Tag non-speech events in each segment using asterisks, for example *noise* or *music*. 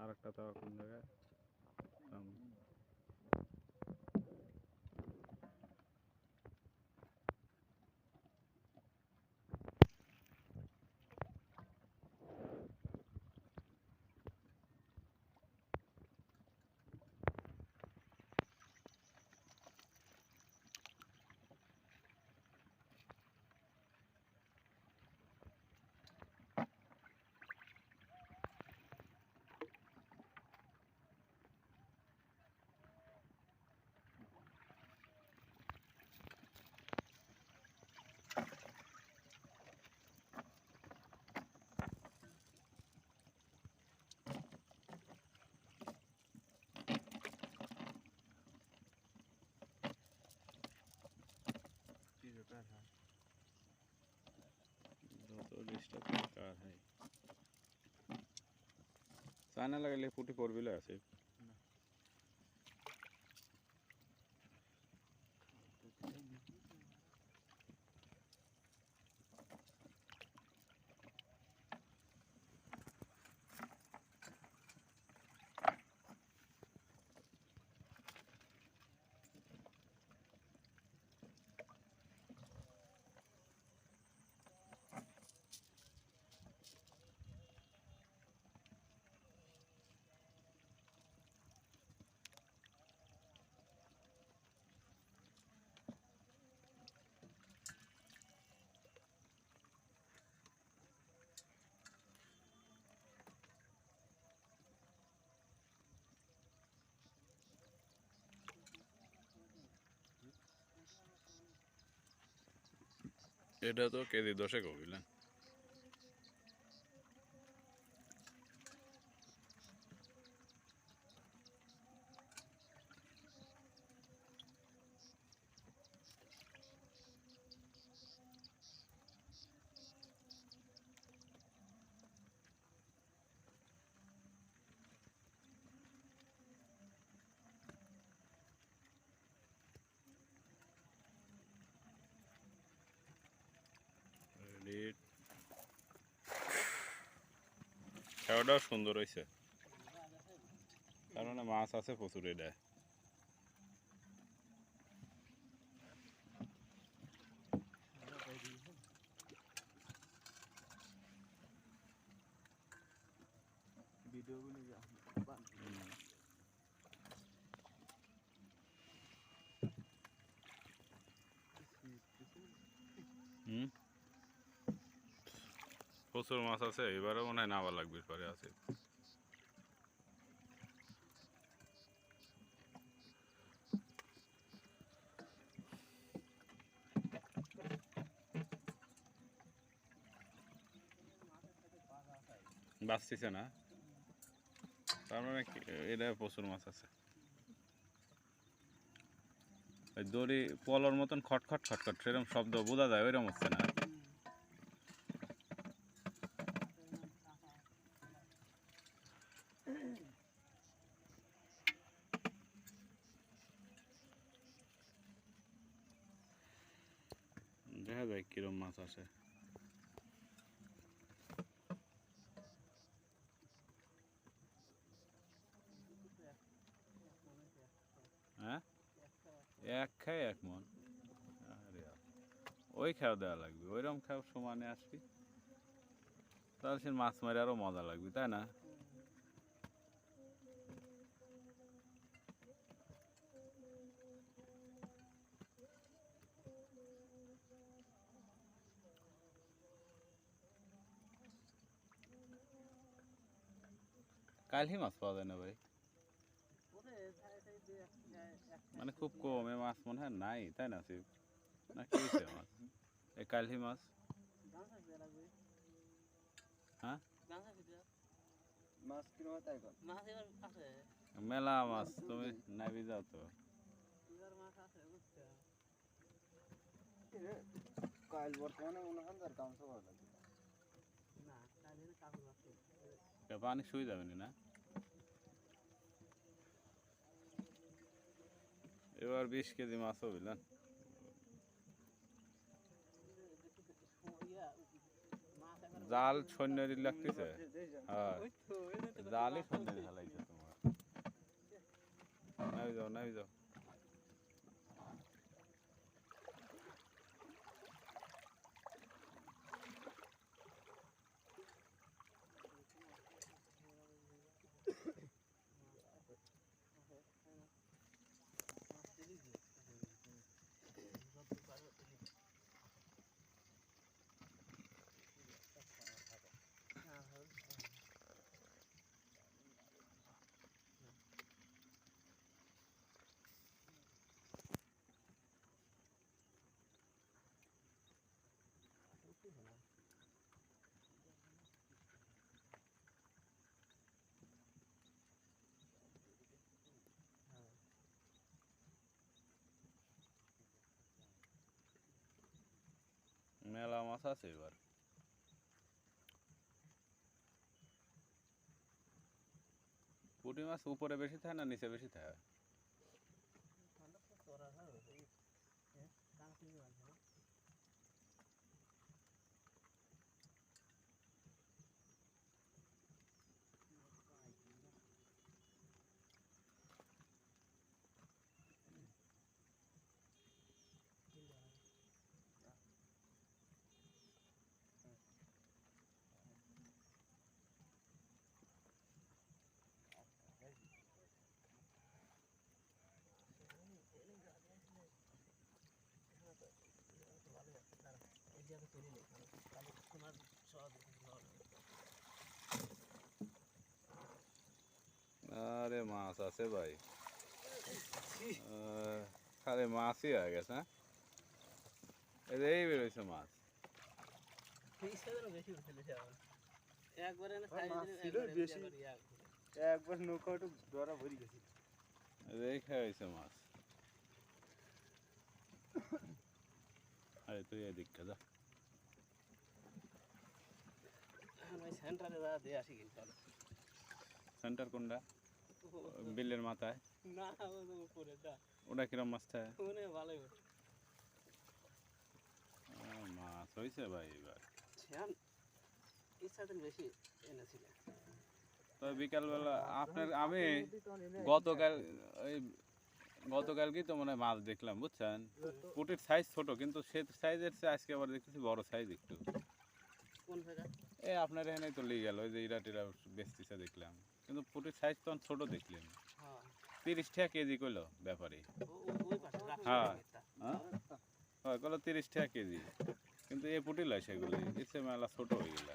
আর একটা তাও কোন জায়গায় সামনে। যত ডিস্টার্ব কার হয় চায়না লাগাইলে ফুটি পড়বিলে আছে। এটা তো কেজি দশেক বুঝলেন খেয়াটাও সুন্দর হয়েছে। কারণ মাছ আছে প্রচুর এটা। ভিডিওগুলো যা হুম প্রচুর মাছ আছে এবারে মনে হয় নাবা লাগবে পরে আছে। বাঁচতেছে না। তার মানে এটা প্রচুর মাছ আছে। দড়ি, পলর মতন খটখট খটখট সেরকম শব্দ বোঝা যায়, ওইরকম হচ্ছে না। যায় কিরম মাছ আসে? হ্যাঁ? এক খায় এক মন। আরে ওই খাও দেওয়া লাগবে ওইরকম খাও সমানে আসবি। তাহলে সে মাছ মারে আরও মজা লাগবে, তাই না? কালহি মাছ পাওয়া যায় না ভাই মানে খুব কম এ মাছ মনে হয় নাই তাই না শিব না কি হয়েছে মাছ এই কালহি মাছ হ্যাঁ মাছ কিনো তাই কর মাছ এবার আছে মেলা মাছ তুমি নাবি যাও তো এবার মাছ আছে বুঝছ কাল বর্তমানে মনে হয় তার কাম সব লাগে না কালি কাকুর আছে এ পানি শুয়ে যাবে না এবার বিশ কেজি মাছও বুঝলেন ইয়া মাছ একবার জাল সৈন্যেরই লাগতেছে হ্যাঁ ওই তো ওই জন্য তো জালই মাছ সৈন্যের ধরছি। ঢালাইছে তোমার নামি যাও নামি যাও মেলা মাছ আছে এবার পুঁটি মাছ উপরে বেশি থাকে না নিচে বেশি থাকে তোরা ধরো, এই, এ, কান খুলে বাঁধ ধরো। এই যে আমি তুলি নি, তাহলে তোমার সহজ হবে। আরে মাছ আছে ভাই। খালি মাছই হয়ে গেছে হ্যাঁ? এই বেরোইছে মাছ। একবারে নৌকা একটু ভরি গেছি। মাছ। আরে তুই এদিকটা যা এখন ওই সেন্টারে যা দিয়ে আসি কিন্তু সেন্টার কোনটা? বিলের মাথায়? না উপরে যা। ওটা কিরম মাছ থাকে ভালোই মাছ হয়েছে ভাই এবার। বেশি এনেছিল। বিকালবেলা আপনার আমি গতকাল ওই গতকাল কি তো মনে হয় মাছ দেখলাম বুঝছেন? পুটির সাইজ ছোট কিন্তু সে সাইজের চেয়ে আজকে আবার দেখতেছি বড় সাইজ একটু। এই আপনার এখানে তো লিয়ে গেল ওই যে ইরা টিরা বেচতেছে দেখলাম। কিন্তু পুটির সাইজ তখন ছোট দেখলাম। হ্যাঁ। তিরিশ টাকা কেজি কইলো ব্যাপারে। হ্যাঁ। হ্যাঁ? হয় কইলো তিরিশ টাকা কেজি। কিন্তু এ পুটি লয় সেগুলি ইচ্ছে মেলা ছোট হয়ে গেল।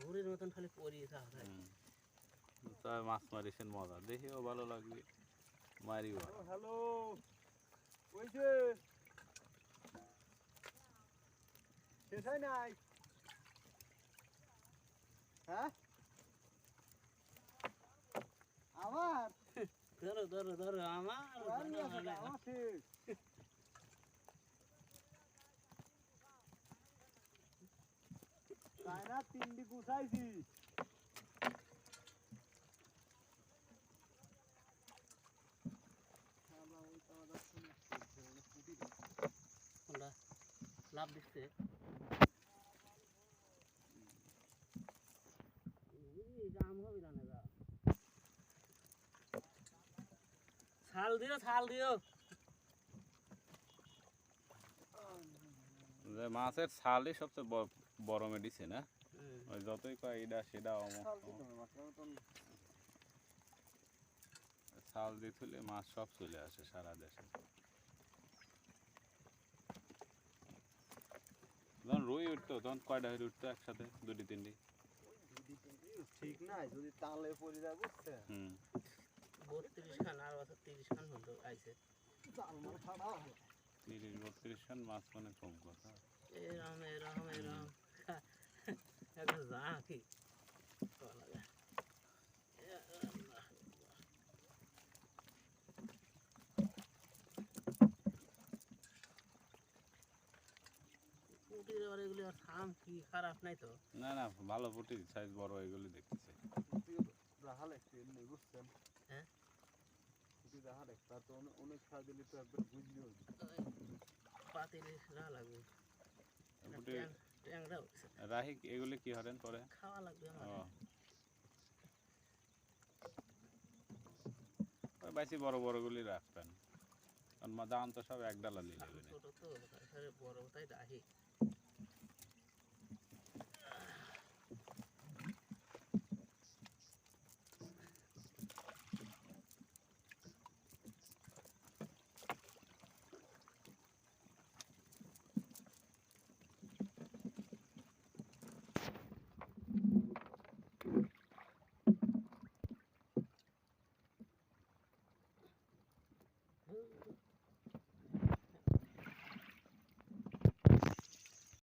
ভোরের মতন খালি পরিয়ে। তবে মাছ মারিছেন মজা দেখেও ভালো লাগবে। মারি ভালো হ্যালো ওই যে শেষ হয় নাই হ্যাঁ আমার ধরো ধরো ধরো আমার আমার ধরো, নিয়ে আসো, আমার আমার শেষ তাই না তিনটি গুছাইছি কোনটা? লাভ দিচ্ছে ছাল দিও ছাল দিও। যে মাছের ছালই সবচেয়ে বড় মেডিসিন হ্যাঁ? ওই যতই কয় এটা সেটা ছাল দিয়ে তুলে মাছ সব চলে আসে সারা দেশে। যখন রুই উঠতো তখন কয়টা হয়ে উঠতো একসাথে? দুটি তিনটি? ঠিক নাই যদি তালে পড়ে যায় বুঝছে? হুম। বত্রিশ খান আর বছর তিরিশ খান হতো আইসে জাল তিরিশ বত্রিশ খান মাছ মানে কম কথা। এরম এরম এরম। *laughs* এখন যা কি বলা যায়। এ আল্লাহ। এগুলি আর থাম কি খারাপ নাই তো? না না ভালো পুটি সাইজ বড় এগুলি দেখতেছে। রাহাল একটু এমনি বুঝছেন? হ্যাঁ? তো অনেক- দিলে তো একবার বুঝলি পাতিলে লাগবে। রাহি এগুলি কি হরেন পরে? খাওয়া লাগবে ও। আমার ওই বাইসি বড় বড়গুলি রাখবেন। কারণ দাম তো সব এক ডালা তো বড় তাই রাহি